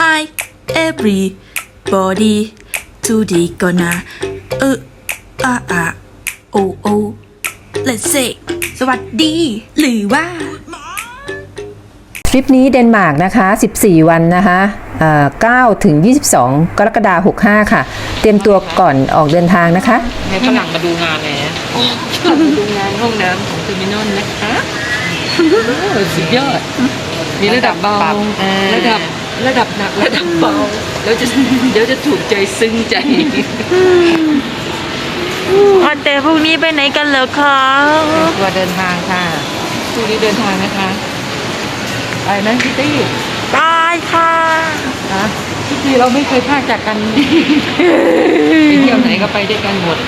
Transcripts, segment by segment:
Hi everybody today gonna เอออ่าอ่าโอโอ let's say สวัสดี หรือว่า ทริปนี้เดนมาร์กนะคะ 14 วันนะคะเอ่อ9ถึง 22 กรกฎาคม65 ค่ะ เตรียมตัวก่อนออกเดินทางนะคะให้ฝรั่งมาดูงานเลยนะมาดูงานห้องน้ำของเทอร์มินอลนะคะโอ้สุดยอด มีระดับเบา ระดับ ระดับหนักระดับเบาแล้วจะเดี๋ยวจะถูกใจซึ้งใจ อ๋อแต่พรุ่งนี้ไปไหนกันเหรอคะตัวเดินทางค่ะช่วงนี้เดินทางนะคะไปนะพี่ตี้บายค่ะนะพี่ตี้เราไม่เคยพลาดจากกันไปเที่ยวไหนก็ไปด้วยกันหมด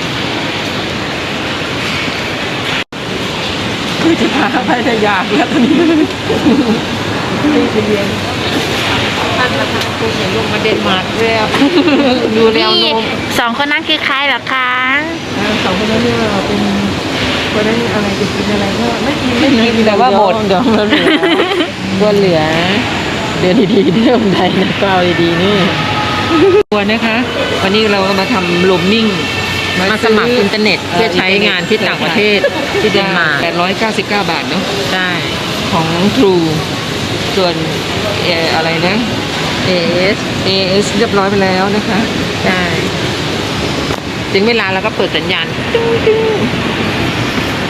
คือจะพาไปแต่อยากแล้วตอนนี้ไม่ไปเรียนท่านประธานคุณเห็นลงมาเดนมาร์กแล้วดูแนวโน้มสองคนนั้นคือใครเหรอคะสองคนนั้นเนี่ยเป็นคนนั้นอะไรจะกินอะไรก็ไม่กินไม่กินแต่ว่าหมดเดี๋ยวมันเหลือก็เหลือเดือนดีๆเดิมไทยนะก็เอาดีๆนี่ตัวนะคะ วันนี้เราก็มาทำลมมิ่งมาสมัครอินเทอร์เน็ตเพื่อใช้งานที่ต่างประเทศที่เดนมาร์กแปดร้อยเก้าสิบเก้าบาทเนาะใช่ของทรูส่วนอะไรนะ AS AS เรียบร้อยไปแล้วนะคะใช่ถึงเวลาเราก็เปิดสัญญาณ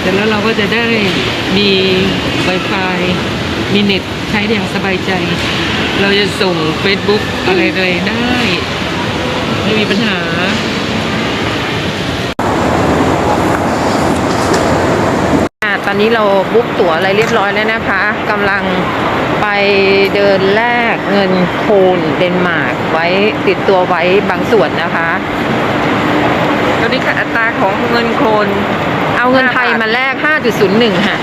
เสร็จแล้วเราก็จะได้มี Wi-Fi มีเน็ตใช้อย่างสบายใจ เราจะส่ง Facebook อะไรเลยได้ ไม่มีปัญหาอะตอนนี้เราบุ๊กตั๋วอะไรเรียบร้อยแล้วนะคะกำลัง ไปเดินแลกเงินโคลนเดนมาร์กไว้ติดตัวไว้บางส่วนนะคะตอนนี้ค่ะอัตราของเงินโคลนเอาเงินไทยมาแลก 5.01 ค่ะ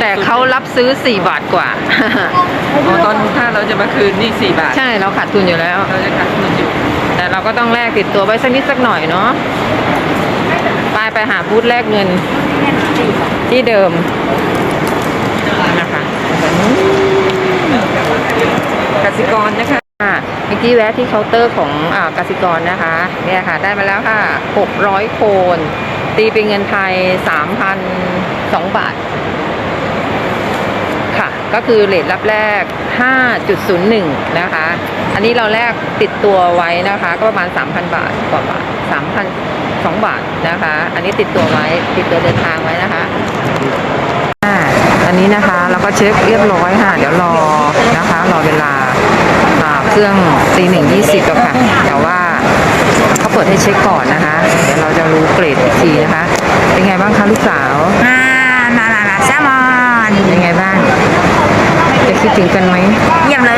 แต่เขารับซื้อ 4 บาทกว่าอ๋อตอนถ้าเราจะมาคืนนี่ 4 บาท ใช่ เราขาดทุนอยู่แล้ว เราจะขาดทุนอยู่ แต่เราก็ต้องแลกติดตัวไว้สักนิดสักหน่อยเนาะ ไปไปหาบูธแลกเงินที่เดิมนะคะ กสิกรนะคะค่ะเมื่อกี้แวะที่เคาน์เตอร์ของอ่ากสิกรนะคะเนี่ยค่ะ ได้มาแล้วค่ะ 600 โคน ตีเป็นเงินไทย 3,002 บาท ค่ะ ก็คือเลทรับแรก 5.01 นะคะ อันนี้เราแลกติดตัวไว้นะคะ ก็ประมาณ 3,000 บาทกว่าบาท3,002 บาทนะคะ อันนี้ติดตัวไว้ติดตัวเดินทางไว้นะคะ อ่าอันนี้นะคะเราก็เช็คเรียบร้อยค่ะ เดี๋ยวรอนะคะรอเวลาอ่าเครื่องตีหนึ่งยี่สิบแล้วค่ะ แต่ว่าเขาเปิดให้เช็คก่อนนะคะ เดี๋ยวเราจะรู้เกรดอีกทีนะคะ เป็นไงบ้างคะลูกสาวอ่ามามามาแซลมอนเป็นไงบ้าง จะคิดถึงกันไหมเยี่ยมเลย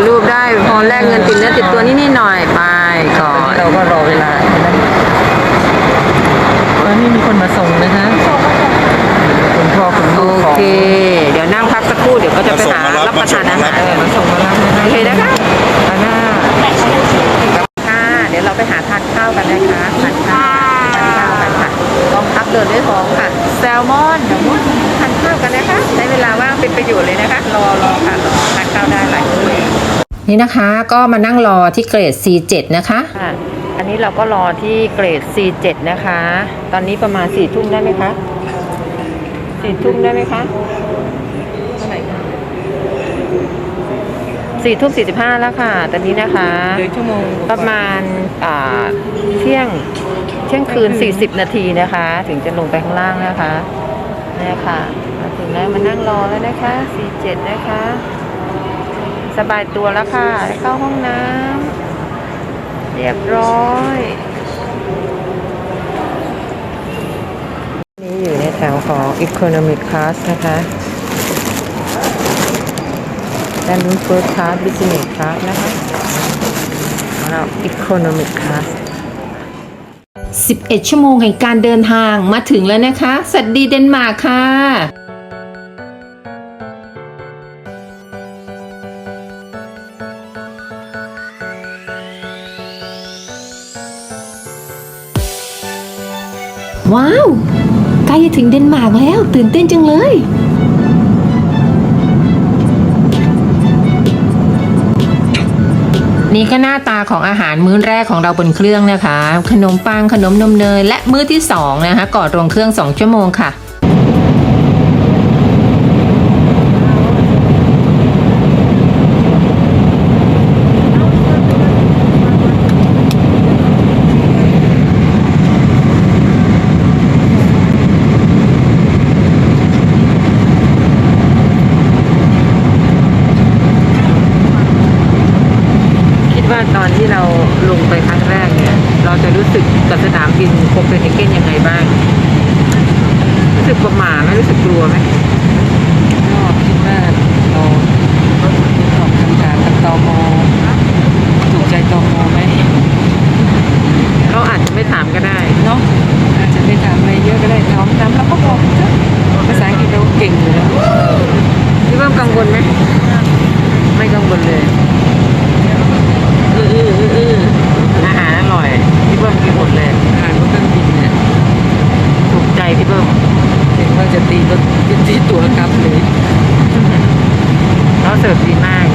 ายรูปได้พอแลกเงินติดเนื้อติดตัวนิดๆหน่อยๆไปก่อตอนนนี้เราก็รอเวลาตอนนี้มีคนมาส่งนะคะคุณพ่อคุณโอลูกของเค เดี๋ยวนั่งพักสักครู่เดี๋ยวก็จะไปหารับประทานอาหารเออมาส่งมารับนะคะโอเคนะคะตาหน้าค่ะเดี๋ยวเราไปหาทานข้าวกันนะคะทานข้าวทานข้าวกันค่ะกองทัพเดินด้วยท้องค่ะ แซลมอน เดี๋ยวมุ่งทานข้าวกันนะคะ ใช้เวลาว่างเป็นประโยชน์เลยนะคะ รอรอค่ะรอทานข้าวได้หลายมื้อเลยนี่นะคะก็มานั่งรอที่เกรด C7 นะคะ อันนี้เราก็รอที่เกรด C7 นะคะ ตอนนี้ประมาณ4ทุ่มได้ไหมคะ4ทุ่มได้ไหมคะเท่าไหร่คะ4ทุ่ม45แล้วค่ะ ตอนนี้นะคะเหลือชั่วโมงประมาณอ่าเที่ยงเที่ยงคืน40นาทีนะคะ ถึงจะลงไปข้างล่างนะคะเนี่ยค่ะมาถึง แล้วมานั่งรอแล้วนะคะ47นะคะ สบายตัวแล้วค่ะเข้าห้องน้ำเรียบร้อยนี่อยู่ในแถวของ Economic Class นะคะแถด้านนู้น first class business class นะคะแล้ว economic class 11 ชั่วโมงแห่งการเดินทางมาถึงแล้วนะคะ สวัสดีเดนมาร์กค่ะ ว้าวใกล้จะถึงเดนมาร์กแล้ว ตื่นเต้นจังเลย นี่ก็หน้าตาของอาหารมื้อแรกของเราบนเครื่องนะคะ ขนมปังขนมนมเนยและมื้อที่สองนะคะก่อนลงเครื่อง 2 ชั่วโมงค่ะ คิดว่าตอนที่เราลงไปครั้งแรกเนี่ย เราจะรู้สึกกับสนามบิน โคเปนเฮเกนยังไงบ้าง รู้สึกประหม่าไหมรู้สึกกลัวไหม ก็คิดว่าเราตอบคำถามกับตมถูกใจตมไหม เขาอาจจะไม่ถามก็ได้ เนาะอาจจะไม่ถามอะไรเยอะก็ได้ถามตามแล้วก็บอกเถอะภาษาอังกฤษเราเก่งอยู่แล้ว พี่เบิ้มกังวลไหม ไม่กังวลเลยอื้ออื้ออื้ออื้ออาหารอร่อย พี่เบิ้มกินหมดเลย อ่านว่าเครื่องบินเนี่ย ถูกใจพี่เบิ้ม เห็นว่าจะตีรถตีตัวกลับเลย แล้วเสิร์ฟดีมาก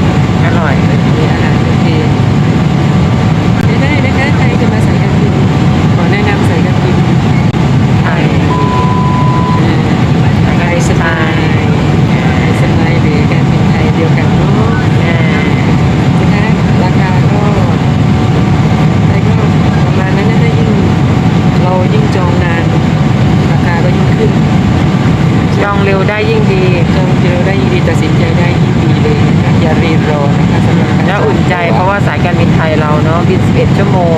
อร่อย มีอาหารโอเคไม่ได้นะคะใครจะมาสายการบินขอแนะนำสายการบิน ไทย ไทยสไตล์สไตล์หรือการบินไทยเดียวกันเนาะ เอ่อ นะคะราคาก็ได้ก็ประมาณนั้นนะถ้ายิ่งเรายิ่งจองนาน ราคาก็ยิ่งขึ้น จองเร็วได้ยิ่งดี จองเร็วได้ยิ่งดีตัดสินใจได้ยิ่งดีเลยนะคะอย่ารีรอนะคะสำหรับการ แล้วอุ่นใจเพราะว่าสายการบินไทยเราเนาะบิน 11 ชั่วโมง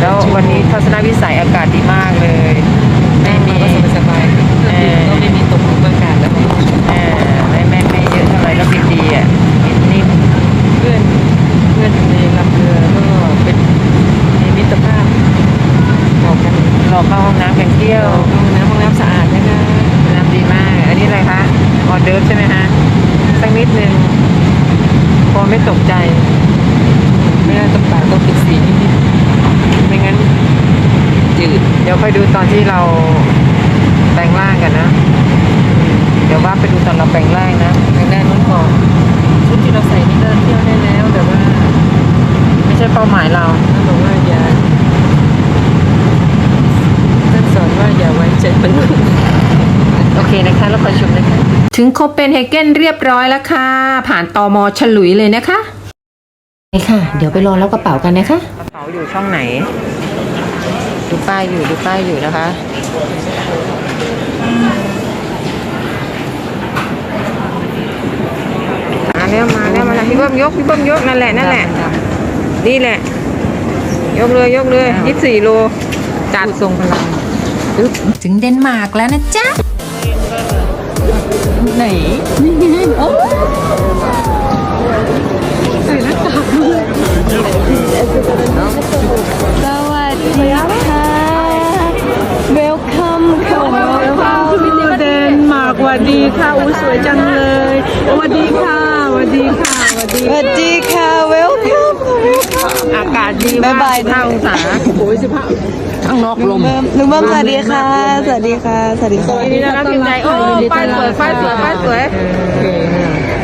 แล้ววันนี้ทัศนวิสัยอากาศดีมากเลย ไม่ ไม่ มี มีก็สบายๆเครื่องบินก็ไม่มีตกหลุมอากาศแล้ว เอ่อไม่ไม่ไม่เยอะเท่าไหร่แล้วบินดีอะบินนิ่ม เพื่อนเพื่อนในลำเรือก็เป็นมีมิตรภาพบอกกัน รอเข้าห้องน้ำกันเที่ยว ห้องน้ำห้องน้ำสะอาดนะคะ น้ำดีมาก อันนี้อะไรคะออเดิร์ฟใช่ไหมฮะสักนิดนึงพอไม่ตกใจ ไม่น่าต้องปากต้องปิดสีนิดๆไม่งั้นจื ดเดี๋ยวค่อยดูตอนที่เราแปลงร่างกันนะ เดี๋ยวว่าไปดูตอนเราแปลงร่างนะทางด้านนู้นก่อนชุดที่เราใส่นี่ก็เที่ยวได้แล้ว แต่ว่า ไม่ใช่เป้าหมายเราท่านบอกว่าอย่าท่านสอนว่าอย่าไว้ใจมันษย์โอเคนะคะแล้วคอยชมนะคะ ถึงโคเปนเฮเกนเรียบร้อยแล้วค่ะ ผ่านตอมอฉลุยเลยนะคะนี่ค่ะ เดี๋ยวไปรอรับกระเป๋ากันนะคะ กระเป๋าอยู่ช่องไหน ดูป้ายอยู่ดูป้ายอยู่นะคะ มาแล้วมาแล้วมาแล้วพี่เบิ้มยกพี่เบิ้มยกนั่นแหละนั่นแหละนี่แหละ ยกเลยยกเลยยี่สี่โลจัดทรงพลังถึงเดนมาร์กแล้วนะจ๊ะไหนสวั สดีค่ะ Welcome ค่ะ Welcome to เดนมาร์กสวัสดีค่ะอุ้ยสวยจังเลยสวัสดีค่ะสวัสดีค่ะสวัสดีสวัสดีค่ะ Welcome อากาศดีมากบ๊ายบายห้าองศาข้างนอกลมลุงเบิ้มสวัสดีค่ะ สวัสดีค่ะ สวัสดีค่ะนดีต้อนรับทีมใจโอ้ป้ายสวยป้ายสวยป้ายสวย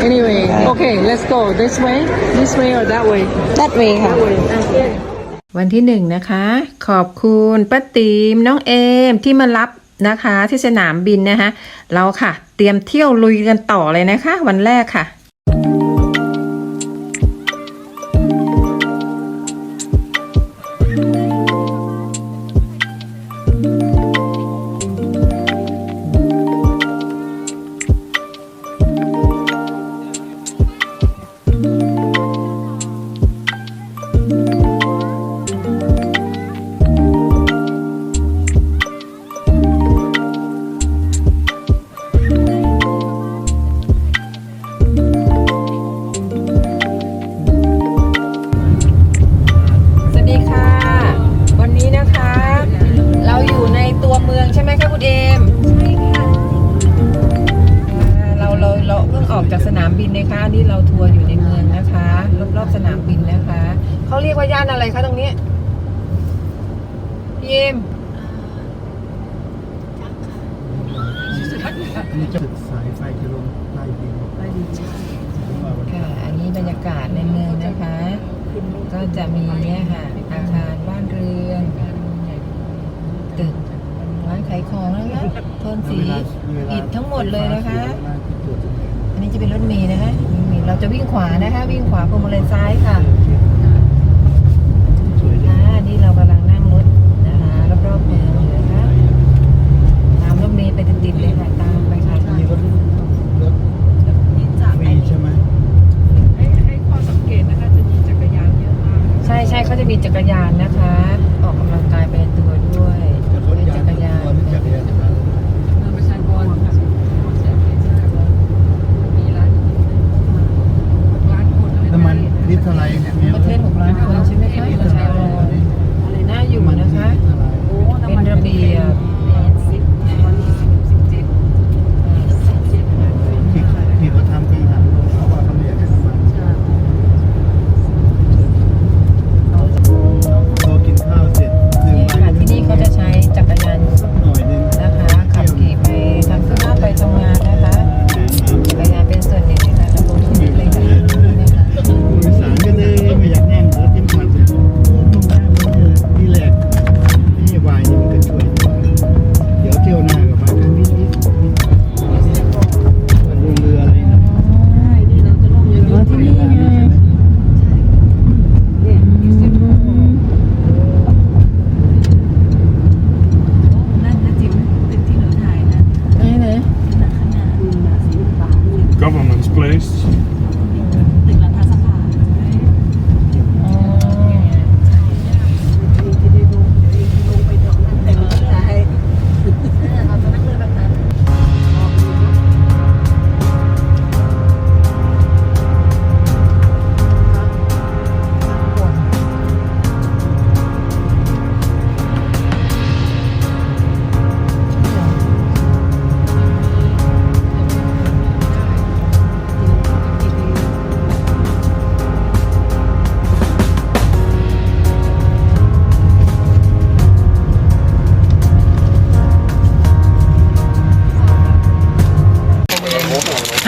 anyway okay let's go this way this way or that way That way ค่ะ วันที่หนึ่งนะคะ ขอบคุณป้าตีมน้องเอมที่มารับนะคะ ที่สนามบินนะคะ เราค่ะ เตรียมเที่ยวลุยกันต่อเลยนะคะ วันแรกค่ะ นามบินนะคะเขาเรียกว่าย่านอะไรคะตรงนี้พี่เอ็มนี่จะสายไฟจะลงใต้ดินใต้ดินค่ะอันนี้บรรยากาศในเมืองนะคะ ก็จะมีเนี่ยค่ะอาคารบ้านเรือนตึกร้านขายของนะคะโทนสีอิฐทั้งหมดเลยนะคะ อันนี้จะเป็นรถเมล์นะคะรถ เราจะวิ่งขวานะคะ วิ่งขวาพวงมาลัยซ้ายค่ะ สวยจั อ่าง นี่เรากำลังนั่งรถนะคะรอบๆเมืองเลยนะคะตามรถเมล์ไปติดๆเลยค่ะตามไปค่ะ มีรถรถฟรีใช่ไหม ใช่ใช่เขาจะมีจักรยานนะคะ ออกกำลังกายไปในตัวด้วย แต่เขา เป็น ย้าย จักรยาน ตัวนี่จักรยานทาง น้ำมัน ลิตรเท่าไหรเนี่ยมีประเทศหกล้านคนใช่ไหมคะประชากรน่าอยู่นะคะเป็นระเบียบ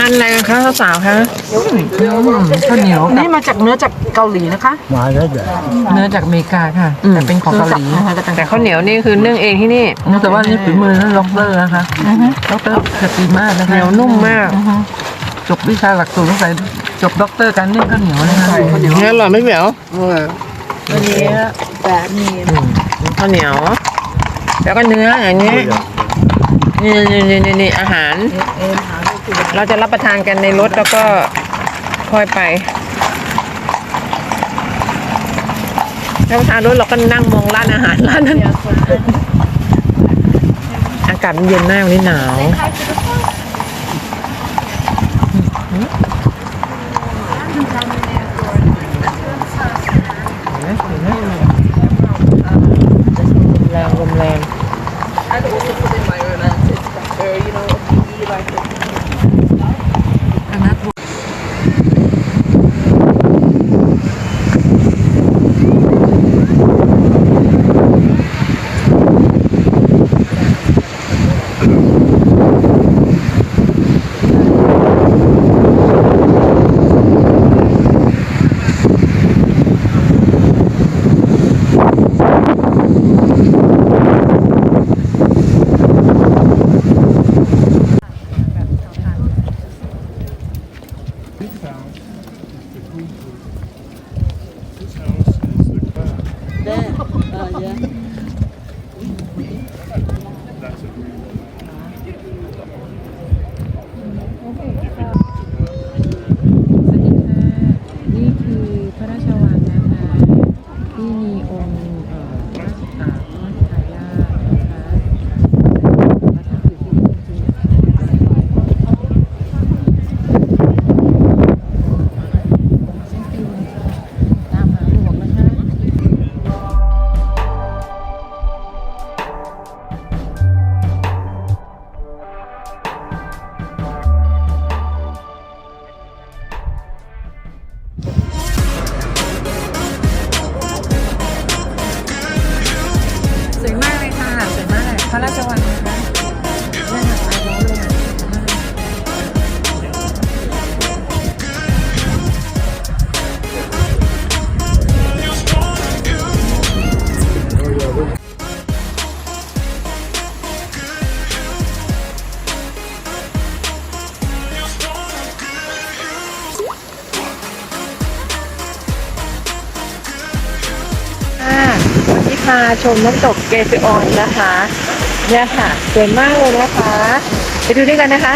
านอะไรกันคะสาวๆคะข้าวเหนียวนี่มาจากเนื้อจากเกาหลีนะคะ มาแล้วเดี๋ยวเนื้อจากอเมริกาค่ะแต่เป็นของเกาหลี แต่ข้าวเหนียวนี่คือนึ่งเองที่นี่แต่ว่านี่ฝีมือนั่นล็อกเตอร์นะคะล็อกเตอร์เผ็ดดีมากนะคะเหนียวนุ่มมากอือฮึจบวิชาหลักสูตรตั้งแต่จบด็อกเตอร์การนึ่งข้าวเหนียวนะคะเนี่ยอร่อยไม่เหนียววันนี้ข้าวเหนียว แล้วก็เนื้ออย่างนี้นี่นี่นี่นี่นี่อาหาร เราจะรับประทานกันในรถแล้วก็ค่อยไปรับประทานรถเราก็นั่งมองร้านอาหารร้านนั้นอากาศมันเย็นมากวันนี้หนาว big house is the Google. This house is the car. Uh, oh, yeah. มาชมน้ำตกเกซิออนนะคะ เนี่ยค่ะสวยมากเลยนะคะ ไปดูด้วยกันนะคะ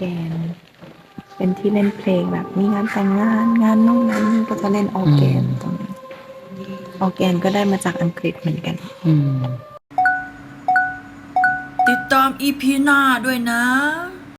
แกน เป็นที่เล่นเพลงแบบมีงานแต่งงานงานนู่นงานนี่ก็จะเล่นออร์แกนตรงนี้ออร์แกนก็ได้มาจากอังกฤษเหมือนกัน อืม ติดตามอีพีหน้าด้วยนะ